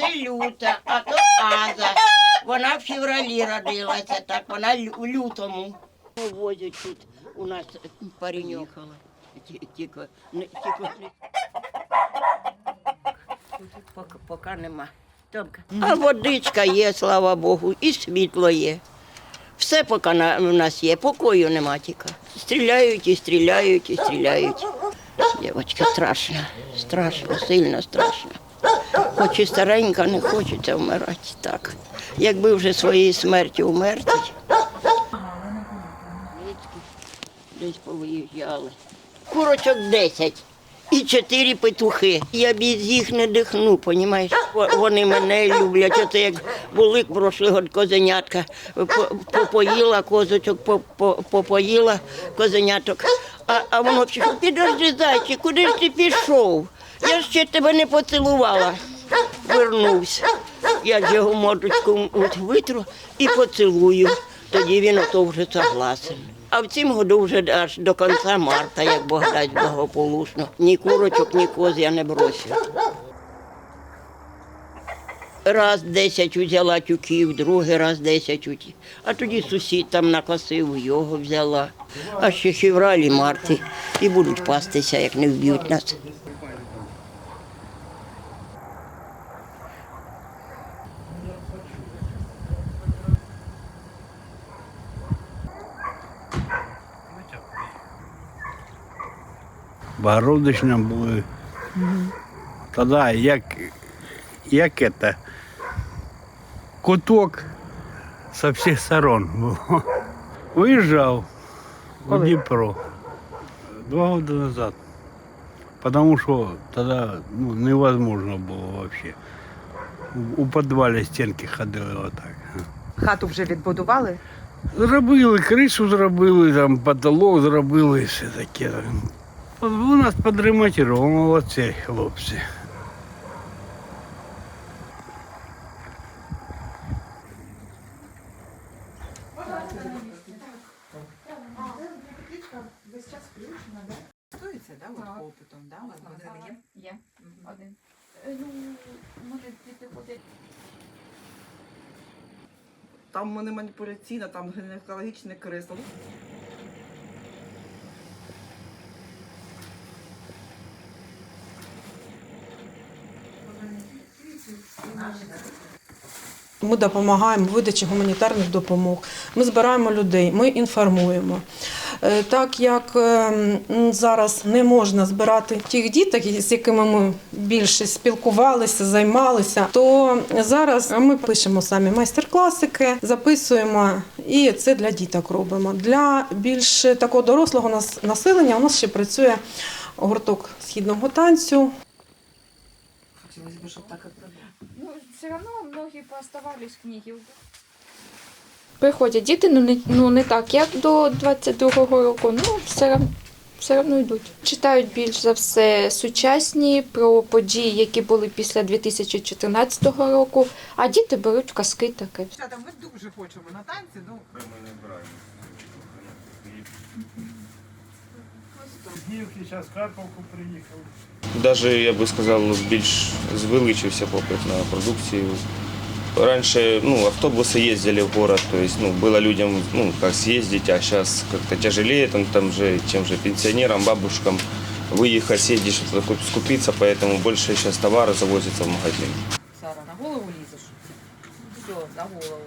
Це люта, а то Аза. Вона в февралі родилася, так вона у лютому. Возять тут у нас пареньок. Тільки, Поки, нема. А водичка є, слава Богу, і світло є. Все поки на, у нас є, покою нема тільки. Стріляють і стріляють і стріляють. Дівочка, страшно, страшно, сильно страшно. Хоч і старенька, не хочеться вмирати так. Якби вже своєю смертю вмерти. Десь повиїжджали. Курочок 10 і чотири петухи. Я без їх не дихну, понімаєш? Вони мене люблять. Оце як були прошлий год козенятка. Попоїла козочок, по- по- попоїла козеняток. А, а воно пішло, підожди, зайчик, куди ж ти пішов? Я ще тебе не поцілувала. Вернувся. Я ж його мордочку от витру і поцілую. Тоді він ото вже согласен. А в цім году вже аж до кінця марта, як Бог дасть благополучно. Ні курочок, ні коз я не бросив. Раз десять взяла тюків, другий раз десять тюків. А тоді сусід там накосив, його взяла. А ще февралі, марті. І будуть пастися, як не вб'ють нас. Богородична були. Тоді як, як это, куток со всіх сторон було. Виїжджав у Дніпро два роки назад. Потому що тоді ну, невозможно було. У, у підвалі стінки ходили отак. Хату вже відбудували. Зробили, кришу зробили, там потолок зробили, все таке. У нас подремонтували, молодці хлопці. Стоїться, да, от попитом, да? у вас магазин є? Є один. Е, Ну, може, діти ходять. Там вони маніпуляційно, там гінекологічне кресло. Ми допомагаємо видачі гуманітарних допомог. Ми збираємо людей, ми інформуємо. Е, Так як е, зараз не можна збирати тих діток, з якими ми більше спілкувалися, займалися, то зараз ми пишемо самі майстер-класики, записуємо, і це для діток робимо. Для більш такого дорослого населення у нас ще працює гурток східного танцю. Хотілося б, щоб так і продовжували. Ну, все равно многие пооставались книги. Приходять діти, ну не, ну не так, як до 22-го року, ну все, рав- все одно йдуть. Читають більш за все сучасні про події, які були після 2014 року, а діти беруть казки таке. Дівчата, ми дуже хочемо на танці. Ну, Дівки зараз в Карповку приїхали. Даже, я би сказав, більш звеличився попит на продукцію. Раньше ну, автобусы ездили в город, то есть ну, было людям ну, как съездить, а сейчас как-то тяжелее там, там же, тем же пенсионерам, бабушкам выехать, съездить, что-то куп- скупиться, поэтому больше сейчас товара завозится в магазин. Сара, на голову лізеш? Все, на голову.